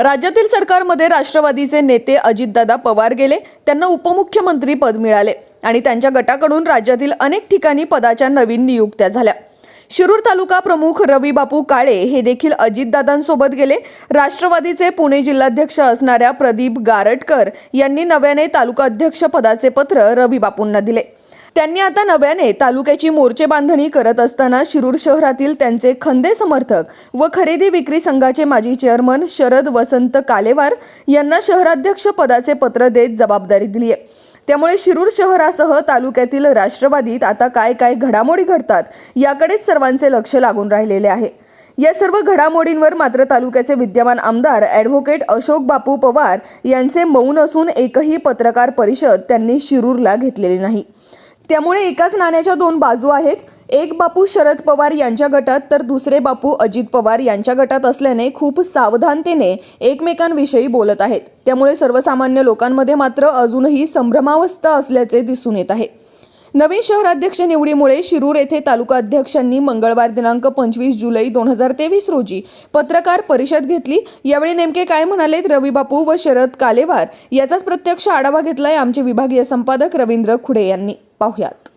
राज्यातील सरकारमध्ये राष्ट्रवादीचे नेते अजितदादा पवार गेले त्यांना उपमुख्यमंत्री पद मिळाले आणि त्यांच्या गटाकडून राज्यातील अनेक ठिकाणी पदाच्या नवीन नियुक्त्या झाल्या. शिरूर तालुका प्रमुख रवीबापू काळे हे देखील अजितदादांसोबत गेले. राष्ट्रवादीचे पुणे जिल्हाध्यक्ष असणाऱ्या प्रदीप गारटकर यांनी नव्याने तालुका अध्यक्ष पदाचे पत्र रवीबापूंना दिले. त्यांनी आता नव्याने तालुक्याची मोर्चे बांधणी करत असताना शिरूर शहरातील त्यांचे खंदे समर्थक व खरेदी विक्री संघाचे माजी चेअरमन शरद वसंत कालेवार यांना शहराध्यक्ष पदाचे पत्र देत जबाबदारी दिली आहे. त्यामुळे शिरूर शहरासह तालुक्यातील राष्ट्रवादीत आता काय काय घडामोडी घडतात याकडेच सर्वांचे लक्ष लागून राहिलेले आहे. या सर्व घडामोडींवर मात्र तालुक्याचे विद्यमान आमदार ॲडव्होकेट अशोक बापू पवार यांचे मौन असून एकही पत्रकार परिषद त्यांनी शिरूरला घेतलेली नाही. त्यामुळे एकाच नाण्याच्या दोन बाजू आहेत. एक बापू शरद पवार यांच्या गटात तर दुसरे बापू अजित पवार यांच्या गटात असल्याने खूप सावधानतेने एकमेकांविषयी बोलत आहेत. त्यामुळे सर्वसामान्य लोकांमध्ये मात्र अजूनही संभ्रमावस्था असल्याचे दिसून येत आहे. नवीन शहराध्यक्ष निवडीमुळे शिरूर येथे तालुका अध्यक्षांनी मंगळवार दिनांक पंचवीस जुलै दोन हजार तेवीस रोजी पत्रकार परिषद घेतली. यावेळी नेमके काय म्हणालेत रवी बापू व शरद कालेवार? याचाच प्रत्यक्ष आढावा घेतलाय आमचे विभागीय संपादक रवींद्र खुडे यांनी. पाहुयात.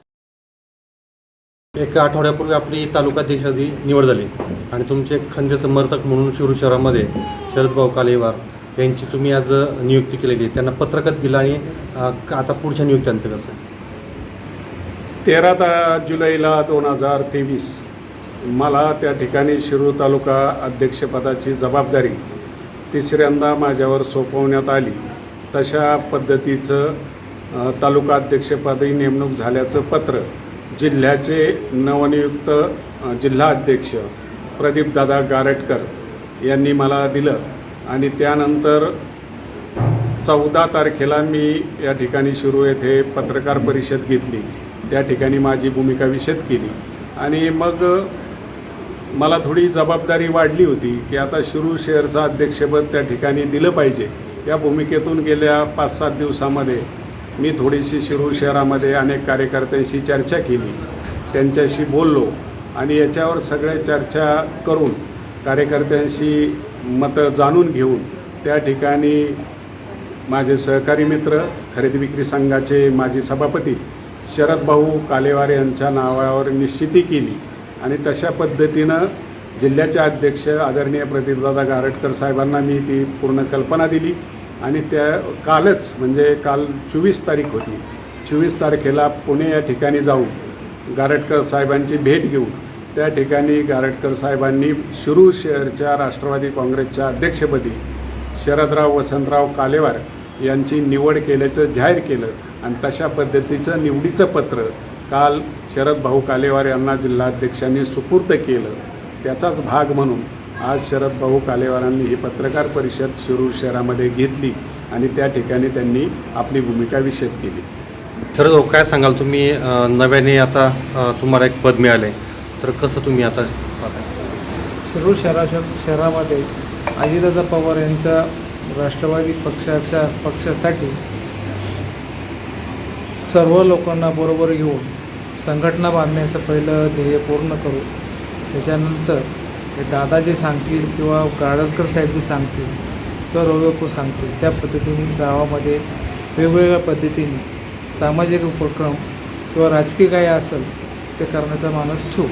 एका आठवड्यापूर्वी आपली तालुकाध्यक्षाची निवड झाली आणि तुमचे खंदे समर्थक म्हणून शिरूर शहरामध्ये शरदभाऊ कालेवार यांची तुम्ही आज नियुक्ती केलेली आहे. त्यांना पत्रकत दिलं आणि अ, आता पुढच्या नियुक्त्यांचं कसं तेरा ता जुलैला दोन हजार तेवीस मला त्या ठिकाणी शिरूर तालुका अध्यक्षपदाची जबाबदारी तिसऱ्यांदा माझ्यावर सोपवण्यात आली. तशा पद्धतीचं अ, तालुका अध्यक्षपदी नेमणूक झाल्याचं पत्र जिल्ह्याचे नवनियुक्त जिल्हा अध्यक्ष प्रदीपदादा गारटकर यांनी मला दिलं आणि त्यानंतर चौदा तारखेला मी या ठिकाणी सुरू येथे पत्रकार परिषद घेतली. त्या ठिकाणी माझी भूमिका विषद केली. आणि मग मला थोडी जबाबदारी वाढली होती की आता शिरू शहरचं अध्यक्षपद त्या ठिकाणी दिलं पाहिजे. या भूमिकेतून गेल्या पाच सात दिवसामध्ये मी थोडीशी शिरूर शहरामध्ये अनेक कार्यकर्त्यांशी चर्चा केली. त्यांच्याशी बोललो आणि याच्यावर सगळे चर्चा करून कार्यकर्त्यांशी मतं जाणून घेऊन त्या ठिकाणी माझे सहकारी मित्र खरेदी विक्री संघाचे माजी सभापती शरद भाऊ कालेवार यांच्या नावावर निश्चिती केली आणि तशा पद्धतीनं जिल्ह्याचे अध्यक्ष आदरणीय प्रदीपदादा गारटकर साहेबांना मी ती पूर्ण कल्पना दिली. आणि त्या कालच म्हणजे काल चोवीस तारीख होती. चोवीस तारखेला पुणे या ठिकाणी जाऊन गारटकर साहेबांची भेट घेऊन त्या ठिकाणी गारटकर साहेबांनी शुरू शहरच्या राष्ट्रवादी काँग्रेसच्या अध्यक्षपदी शरदराव वसंतराव कालेवार यांची निवड केल्याचं जाहीर केलं आणि तशा पद्धतीचं निवडीचं पत्र काल शरद भाऊ कालेवार यांना जिल्हाध्यक्षांनी सुपूर्त केलं. त्याचाच भाग म्हणून आज शरद भाऊ कालेवारांनी ही पत्रकार परिषद शिरूर शहरामध्ये घेतली आणि त्या ठिकाणी त्यांनी आपली भूमिका विशद केली. शरदभाऊ काय सांगाल तुम्ही? नव्याने आता तुम्हाला एक पद मिळाले. तर कसं तुम्ही आता? शिरूर शहराच्या शहरामध्ये अजितदादा पवार यांच्या राष्ट्रवादी पक्षाच्या पक्षासाठी सर्व लोकांना बरोबर घेऊन संघटना बांधण्याचं पहिलं ध्येय पूर्ण करू त्याच्यानंतर ते दादा जे सांगतील किंवा गाडलकर साहेब जे सांगतील किंवा रविबापू सांगतील त्या पद्धतीने गावामध्ये वेगवेगळ्या पद्धतीने सामाजिक उपक्रम किंवा राजकीय काय असेल ते करण्याचा मानस ठेवू.